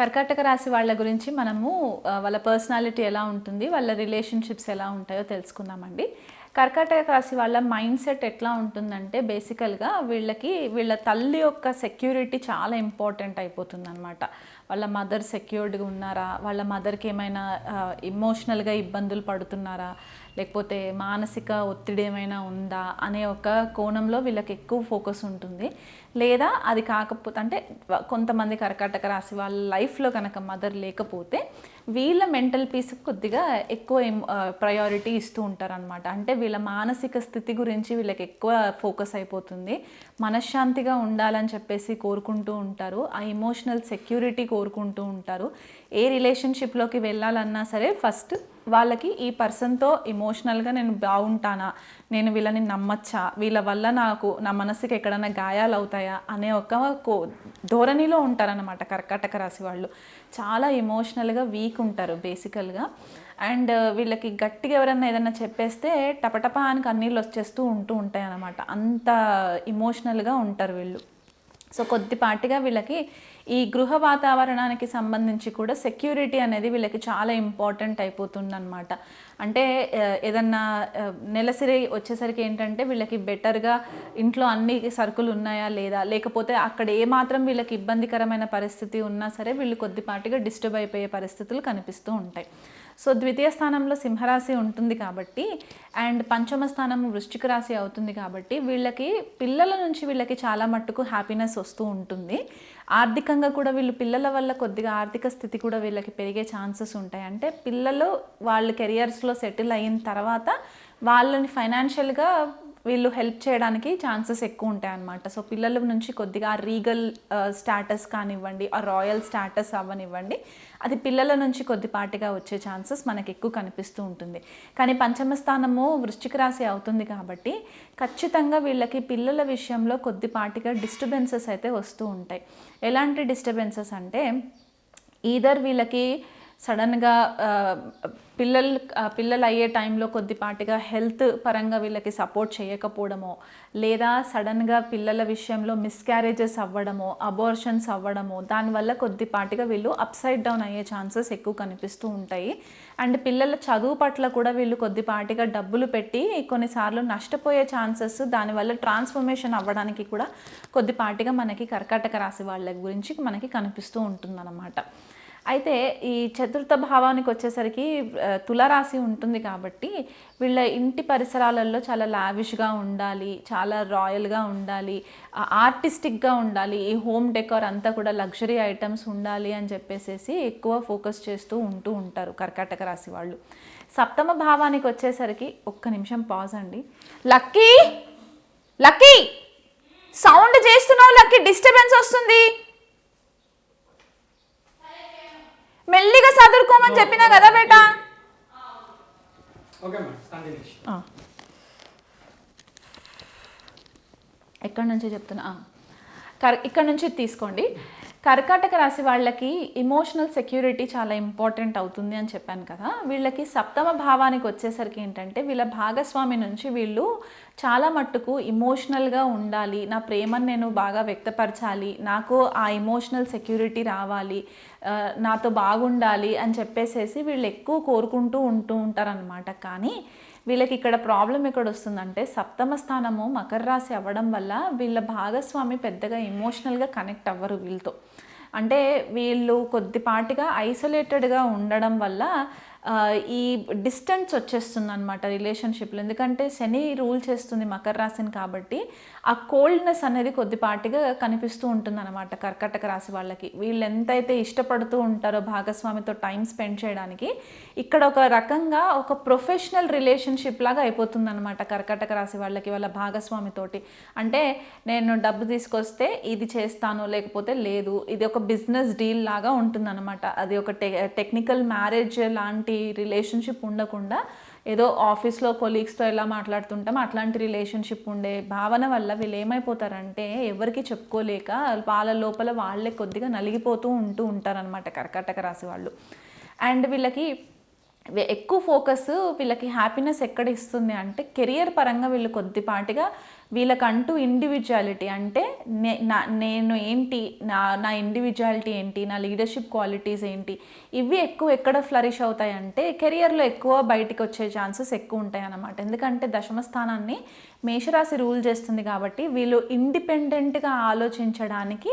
కర్కాటక రాశి వాళ్ళ గురించి మనము వాళ్ళ పర్సనాలిటీ ఎలా ఉంటుంది వాళ్ళ రిలేషన్షిప్స్ ఎలా ఉంటాయో తెలుసుకుందామండి. కర్కాటక రాశి వాళ్ళ మైండ్ సెట్ ఎట్లా ఉంటుందంటే బేసికల్గా వీళ్ళకి వీళ్ళ తల్లి యొక్క సెక్యూరిటీ చాలా ఇంపార్టెంట్ అయిపోతుందన్నమాట. వాళ్ళ మదర్ సెక్యూర్డ్గా ఉన్నారా? వాళ్ళ మదర్కి ఏమైనా ఇమోషనల్గా ఇబ్బందులు పడుతున్నారా? లేకపోతే మానసిక ఒత్తిడి ఏమైనా ఉందా అనే ఒక కోణంలో వీళ్ళకి ఎక్కువ ఫోకస్ ఉంటుంది. లేదా అది కాకపోతే అంటే కొంతమంది కర్కాటక రాశి వాళ్ళ లైఫ్లో కనుక మదర్ లేకపోతే వీళ్ళ మెంటల్ పీస్ కొద్దిగా ఎక్కువ ప్రయారిటీ ఇస్తూ ఉంటారనమాట అంటే వీళ్ళ మానసిక స్థితి గురించి వీళ్ళకి ఎక్కువ ఫోకస్ అయిపోతుంది. మనశ్శాంతిగా ఉండాలని చెప్పేసి కోరుకుంటూ ఉంటారు. ఆ ఎమోషనల్ సెక్యూరిటీ కోరుకుంటూ ఉంటారు. ఏ రిలేషన్షిప్లోకి వెళ్ళాలన్నా సరే ఫస్ట్ వాళ్ళకి ఈ పర్సన్తో ఇమోషనల్గా నేను బాగుంటానా? నేను వీళ్ళని నమ్మచ్చా? వీళ్ళ వల్ల నాకు నా మనసుకి ఎక్కడైనా గాయాలు అవుతాయా? అనే ఒక కో ధోరణిలో ఉంటారనమాట కర్కాటక రాశి వాళ్ళు. చాలా ఇమోషనల్గా వీక్ ఉంటారు బేసికల్గా. అండ్ వీళ్ళకి గట్టిగా ఎవరన్నా ఏదన్నా చెప్పేస్తే టపటపా అని కన్నీళ్ళు వచ్చేస్తూ ఉంటూ ఉంటాయి అన్నమాట అంత ఇమోషనల్గా ఉంటారు వీళ్ళు. సో కొద్దిపాటిగా వీళ్ళకి ఈ గృహ వాతావరణానికి సంబంధించి కూడా సెక్యూరిటీ అనేది వీళ్ళకి చాలా ఇంపార్టెంట్ అయిపోతుంది అనమాట అంటే ఏదన్నా నెలసరి వచ్చేసరికి ఏంటంటే వీళ్ళకి బెటర్గా ఇంట్లో అన్ని సరుకులు ఉన్నాయా లేదా? లేకపోతే అక్కడ ఏమాత్రం వీళ్ళకి ఇబ్బందికరమైన పరిస్థితి ఉన్నా సరే వీళ్ళు కొద్దిపాటిగా డిస్టర్బ్ అయిపోయే పరిస్థితులు కనిపిస్తూ ఉంటాయి. సో ద్వితీయ స్థానంలో సింహరాశి ఉంటుంది కాబట్టి అండ్ పంచమ స్థానం వృశ్చిక రాశి అవుతుంది కాబట్టి వీళ్ళకి పిల్లల నుంచి వీళ్ళకి చాలా మట్టుకు హ్యాపీనెస్ వస్తూ ఉంటుంది. ఆర్థికంగా కూడా వీళ్ళు పిల్లల వల్ల కొద్దిగా ఆర్థిక స్థితి కూడా వీళ్ళకి పెరిగే ఛాన్సెస్ ఉంటాయి. అంటే పిల్లలు వాళ్ళ కెరియర్స్లో సెటిల్ అయిన తర్వాత వాళ్ళని ఫైనాన్షియల్గా వీళ్ళు హెల్ప్ చేయడానికి ఛాన్సెస్ ఎక్కువ ఉంటాయి అన్నమాట. సో పిల్లల నుంచి కొద్దిగా రీగల్ స్టాటస్ కానివ్వండి ఆ రాయల్ స్టాటస్ అవ్వనివ్వండి అది పిల్లల నుంచి కొద్దిపాటిగా వచ్చే ఛాన్సెస్ మనకి ఎక్కువ కనిపిస్తూ ఉంటుంది. కానీ పంచమ స్థానము వృశ్చిక రాశి అవుతుంది కాబట్టి ఖచ్చితంగా వీళ్ళకి పిల్లల విషయంలో కొద్దిపాటిగా డిస్టర్బెన్సెస్ అయితే వస్తూ ఉంటాయి. ఎలాంటి డిస్టర్బెన్సెస్ అంటే ఈధర్ వీళ్ళకి సడన్గా పిల్లలు పిల్లలు అయ్యే టైంలో కొద్దిపాటిగా హెల్త్ పరంగా వీళ్ళకి సపోర్ట్ చేయకపోవడమో లేదా సడన్గా పిల్లల విషయంలో మిస్క్యారేజెస్ అవ్వడమో అబోర్షన్స్ అవ్వడమో దానివల్ల కొద్దిపాటిగా వీళ్ళు అప్సైడ్ డౌన్ అయ్యే ఛాన్సెస్ ఎక్కువ కనిపిస్తూ ఉంటాయి. అండ్ పిల్లల చదువు పట్ల కూడా వీళ్ళు కొద్దిపాటిగా డబ్బులు పెట్టి కొన్నిసార్లు నష్టపోయే ఛాన్సెస్ దానివల్ల ట్రాన్స్ఫర్మేషన్ అవ్వడానికి కూడా కొద్దిపాటిగా మనకి కర్కాటక రాశి వాళ్ళ గురించి మనకి కనిపిస్తూ ఉంటుందన్నమాట. అయితే ఈ చతుర్థ భావానికి వచ్చేసరికి తులరాశి ఉంటుంది కాబట్టి వీళ్ళ ఇంటి పరిసరాలలో చాలా లావిష్గా ఉండాలి చాలా రాయల్గా ఉండాలి ఆర్టిస్టిక్గా ఉండాలి ఈ హోమ్ డెకోర్ అంతా కూడా లగ్జరీ ఐటమ్స్ ఉండాలి అని చెప్పేసేసి ఎక్కువ ఫోకస్ చేస్తూ ఉంటూ ఉంటారు కర్కాటక రాశి వాళ్ళు. సప్తమ భావానికి వచ్చేసరికి ఒక్క నిమిషం పాజ్ అండి. లక్కీ! లక్కీ! సౌండ్ చేస్తున్నావు లక్కీ! డిస్టర్బెన్స్ వస్తుంది. చదువుకోమని చెప్పినా కదా బేటా? ఎక్కడి నుంచి చెప్తున్నా? ఇక్కడ నుంచి తీసుకోండి. కర్కాటక రాశి వాళ్ళకి ఇమోషనల్ సెక్యూరిటీ చాలా ఇంపార్టెంట్ అవుతుంది అని చెప్పాను కదా. వీళ్ళకి సప్తమ భావానికి వచ్చేసరికి ఏంటంటే వీళ్ళ భాగస్వామి నుంచి వీళ్ళు చాలా మట్టుకు ఇమోషనల్గా ఉండాలి. నా ప్రేమను నేను బాగా వ్యక్తపరచాలి. నాకు ఆ ఇమోషనల్ సెక్యూరిటీ రావాలి. నాతో బాగుండాలి అని చెప్పేసేసి వీళ్ళు ఎక్కువ కోరుకుంటూ ఉంటూ ఉంటారనమాట కానీ వీళ్ళకి ఇక్కడ ప్రాబ్లం ఎక్కడ వస్తుందంటే సప్తమ స్థానము మకర రాశి అవ్వడం వల్ల వీళ్ళ భాగస్వామి పెద్దగా ఎమోషనల్గా కనెక్ట్ అవ్వరు వీళ్ళతో. అంటే వీళ్ళు కొద్దిపాటిగా ఐసోలేటెడ్గా ఉండడం వల్ల ఈ డిస్టెన్స్ వచ్చేస్తుంది అనమాట రిలేషన్షిప్లో. ఎందుకంటే శని రూల్ చేస్తుంది మకర రాశిని కాబట్టి ఆ కోల్డ్నెస్ అనేది కొద్దిపాటిగా కనిపిస్తూ ఉంటుంది అనమాట కర్కటక రాశి వాళ్ళకి. వీళ్ళు ఎంతైతే ఇష్టపడుతూ ఉంటారో భాగస్వామితో టైం స్పెండ్ చేయడానికి ఇక్కడ ఒక రకంగా ఒక ప్రొఫెషనల్ రిలేషన్షిప్ లాగా అయిపోతుంది అనమాట కర్కటక రాశి వాళ్ళకి వాళ్ళ భాగస్వామితోటి అంటే నేను డబ్బు తీసుకొస్తే ఇది చేస్తాను లేకపోతే లేదు ఇది ఒక బిజినెస్ డీల్ లాగా ఉంటుందన్నమాట. అది ఒక టెక్నికల్ మ్యారేజ్ లాంటి రిలేషన్షిప్ ఉండకుండా ఏదో ఆఫీస్లో కొలీగ్స్తో ఎలా మాట్లాడుతుంటాం అట్లాంటి రిలేషన్షిప్ ఉండే భావన వల్ల వీళ్ళు ఏమైపోతారంటే ఎవరికి చెప్పుకోలేక వాళ్ళ లోపల వాళ్ళే కొద్దిగా నలిగిపోతూ ఉంటూ ఉంటారనమాట కర్కాటక రాశి వాళ్ళు. అండ్ వీళ్ళకి ఎక్కువ ఫోకస్ వీళ్ళకి హ్యాపీనెస్ ఎక్కడ ఇస్తుంది అంటే కెరియర్ పరంగా వీళ్ళు కొద్దిపాటిగా వీళ్ళకంటూ ఇండివిజువాలిటీ అంటే నే నా నేను ఏంటి నా నా ఇండివిజువాలిటీ ఏంటి నా లీడర్షిప్ క్వాలిటీస్ ఏంటి ఇవి ఎక్కువ ఎక్కడ ఫ్లరిష్ అవుతాయి అంటే కెరియర్లో ఎక్కువ బయటికి వచ్చే ఛాన్సెస్ ఎక్కువ ఉంటాయి అన్నమాట ఎందుకంటే దశమ స్థానాన్ని మేషరాశి రూల్ చేస్తుంది కాబట్టి వీళ్ళు ఇండిపెండెంట్గా ఆలోచించడానికి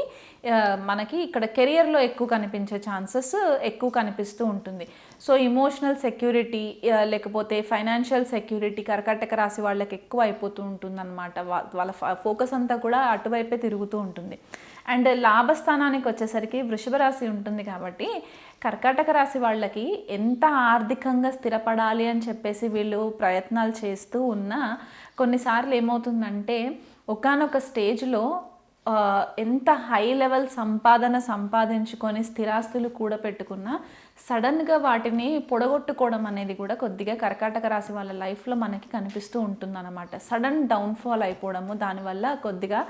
మనకి ఇక్కడ కెరియర్లో ఎక్కువ కనిపించే ఛాన్సెస్ ఎక్కువ కనిపిస్తూ ఉంటుంది. సో ఇమోషనల్ సెక్యూరిటీ లేకపోతే ఫైనాన్షియల్ సెక్యూరిటీ కర్కాటక రాశి వాళ్ళకి ఎక్కువ అయిపోతూ ఉంటుందన్నమాట. వా- వాళ్ళ ఫోకస్ అంతా కూడా అటువైపే తిరుగుతూ ఉంటుంది. అండ్ లాభస్థానానికి వచ్చేసరికి వృషభ రాశి ఉంటుంది కాబట్టి కర్కాటక రాశి వాళ్ళకి ఎంత ఆర్థికంగా స్థిరపడాలి అని చెప్పేసి వీళ్ళు ప్రయత్నాలు చేస్తూ ఉన్నా కొన్నిసార్లు ఏమవుతుందంటే ఒకానొక స్టేజ్లో ఎంత హై లెవెల్ సంపాదన సంపాదించుకొని స్థిరాస్తులు కూడా పెట్టుకున్నా సడన్గా వాటిని పొడగొట్టుకోవడం అనేది కూడా కొద్దిగా కర్కాటక రాశి వాళ్ళ లైఫ్లో మనకి కనిపిస్తూ ఉంటుందన్నమాట. సడన్ డౌన్ఫాల్ అయిపోవడము దానివల్ల కొద్దిగా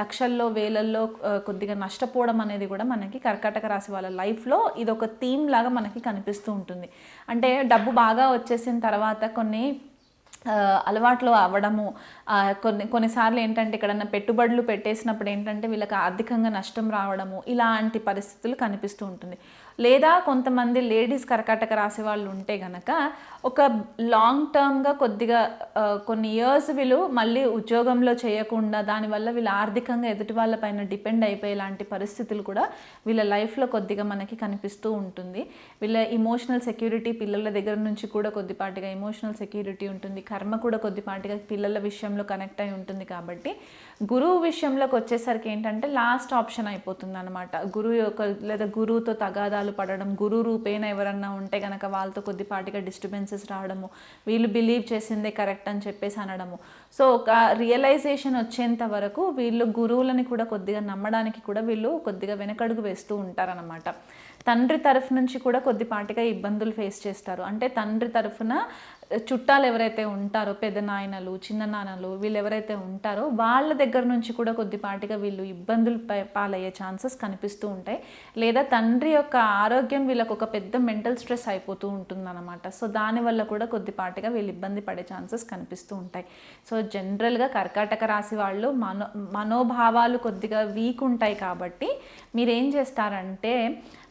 లక్షల్లో వేలల్లో కొద్దిగా నష్టపోవడం అనేది కూడా మనకి కర్కాటక రాశి వాళ్ళ లైఫ్లో ఇది ఒక థీమ్ లాగా మనకి కనిపిస్తూ ఉంటుంది. అంటే డబ్బు బాగా వచ్చేసిన తర్వాత కొన్ని అలవాట్లు అవ్వడము కొన్ని కొన్నిసార్లు ఏంటంటే ఎక్కడన్నా పెట్టుబడులు పెట్టేసినప్పుడు ఏంటంటే వీళ్ళకి ఆర్థికంగా నష్టం రావడము ఇలాంటి పరిస్థితులు కనిపిస్తూ ఉంటుంది. లేదా కొంతమంది లేడీస్ కర్కాటక రాసే వాళ్ళు ఉంటే గనక ఒక లాంగ్ టర్మ్గా కొద్దిగా కొన్ని ఇయర్స్ వీళ్ళు మళ్ళీ ఉద్యోగంలో చేయకుండా దానివల్ల వీళ్ళు ఆర్థికంగా ఎదుటి వాళ్ళపైన డిపెండ్ అయిపోయే లాంటి పరిస్థితులు కూడా వీళ్ళ లైఫ్లో కొద్దిగా మనకి కనిపిస్తూ ఉంటుంది. వీళ్ళ ఇమోషనల్ సెక్యూరిటీ పిల్లల దగ్గర నుంచి కూడా కొద్దిపాటిగా ఇమోషనల్ సెక్యూరిటీ ఉంటుంది. కర్మ కూడా కొద్దిపాటిగా పిల్లల విషయంలో కనెక్ట్ అయి ఉంటుంది కాబట్టి గురువు విషయంలోకి వచ్చేసరికి ఏంటంటే లాస్ట్ ఆప్షన్ అయిపోతుంది అనమాట గురువు యొక్క లేదా గురువుతో తగాదాలు పడడం గురు రూపేణ ఎవరన్నా ఉంటే కనుక వాళ్ళతో కొద్దిపాటిగా డిస్టర్బెన్సెస్ రావడము వీళ్ళు బిలీవ్ చేసిందే కరెక్ట్ అని చెప్పేసి అనడము. సో ఒక రియలైజేషన్ వచ్చేంత వరకు వీళ్ళు గురువులని కూడా కొద్దిగా నమ్మడానికి కూడా వీళ్ళు కొద్దిగా వెనకడుగు వేస్తూ ఉంటారనమాట తండ్రి తరఫు నుంచి కూడా కొద్దిపాటిగా ఇబ్బందులు ఫేస్ చేస్తారు. అంటే తండ్రి తరఫున చుట్టాలు ఎవరైతే ఉంటారో పెద్ద నాయనలు చిన్న నాన్నలు వీళ్ళు ఎవరైతే ఉంటారో వాళ్ళ దగ్గర నుంచి కూడా కొద్దిపాటిగా వీళ్ళు ఇబ్బందులు పాలయ్యే ఛాన్సెస్ కనిపిస్తూ ఉంటాయి. లేదా తండ్రి యొక్క ఆరోగ్యం వీళ్ళకు ఒక పెద్ద మెంటల్ స్ట్రెస్ అయిపోతూ ఉంటుందన్నమాట. సో దానివల్ల కూడా కొద్దిపాటిగా వీళ్ళు ఇబ్బంది పడే ఛాన్సెస్ కనిపిస్తూ ఉంటాయి. సో జనరల్గా కర్కాటక రాశి వాళ్ళు మనో మనోభావాలు కొద్దిగా వీక్ ఉంటాయి కాబట్టి మీరు ఏం చేస్తారంటే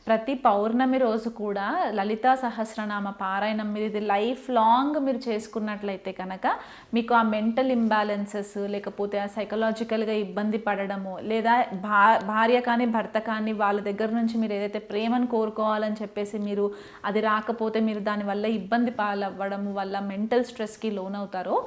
ప్రతి పౌర్ణమి రోజు కూడా లలితా సహస్రనామ పారాయణం మీరు ఇది లైఫ్ లాంగ్ మీరు చేసుకున్నట్లయితే కనుక మీకు ఆ మెంటల్ ఇంబ్యాలెన్సెస్ లేకపోతే ఆ సైకలాజికల్గా ఇబ్బంది పడడము లేదా భా భార్య కానీ భర్త కానీ వాళ్ళ దగ్గర నుంచి మీరు ఏదైతే ప్రేమను కోరుకోవాలని చెప్పేసి మీరు అది రాకపోతే మీరు దానివల్ల ఇబ్బంది పాలవ్వడము వల్ల మెంటల్ స్ట్రెస్కి లోనవుతారో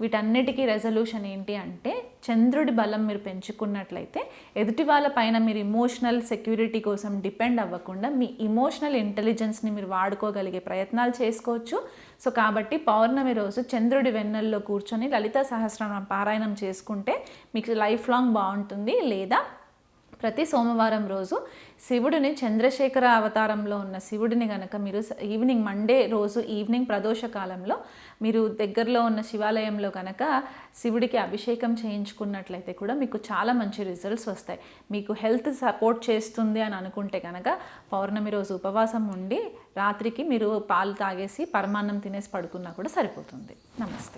వీటన్నిటికీ రెజల్యూషన్ ఏంటి అంటే చంద్రుడి బలం మీరు పెంచుకున్నట్లయితే ఎదుటి వాళ్ళ పైన మీరు ఇమోషనల్ సెక్యూరిటీ కోసం డిపెండ్ అవ్వకుండా మీ ఇమోషనల్ ఇంటెలిజెన్స్ని మీరు వాడుకోగలిగే ప్రయత్నాలు చేసుకోవచ్చు. సో కాబట్టి పౌర్ణమి రోజు చంద్రుడి వెన్నెల్లో కూర్చొని లలిత సహస్రనామ పారాయణం చేసుకుంటే మీకు లైఫ్ లాంగ్ బాగుంటుంది. లేదా ప్రతి సోమవారం రోజు శివుడిని చంద్రశేఖర అవతారంలో ఉన్న శివుడిని గనక మీరు ఈవినింగ్ మండే రోజు ఈవినింగ్ ప్రదోష కాలంలో మీరు దగ్గరలో ఉన్న శివాలయంలో కనుక శివుడికి అభిషేకం చేయించుకున్నట్లయితే కూడా మీకు చాలా మంచి రిజల్ట్స్ వస్తాయి. మీకు హెల్త్ సపోర్ట్ చేస్తుంది అని అనుకుంటే కనుక పౌర్ణమి రోజు ఉపవాసం ఉండి రాత్రికి మీరు పాలు తాగేసి పరమాన్నం తినేసి పడుకున్నా కూడా సరిపోతుంది. నమస్తే.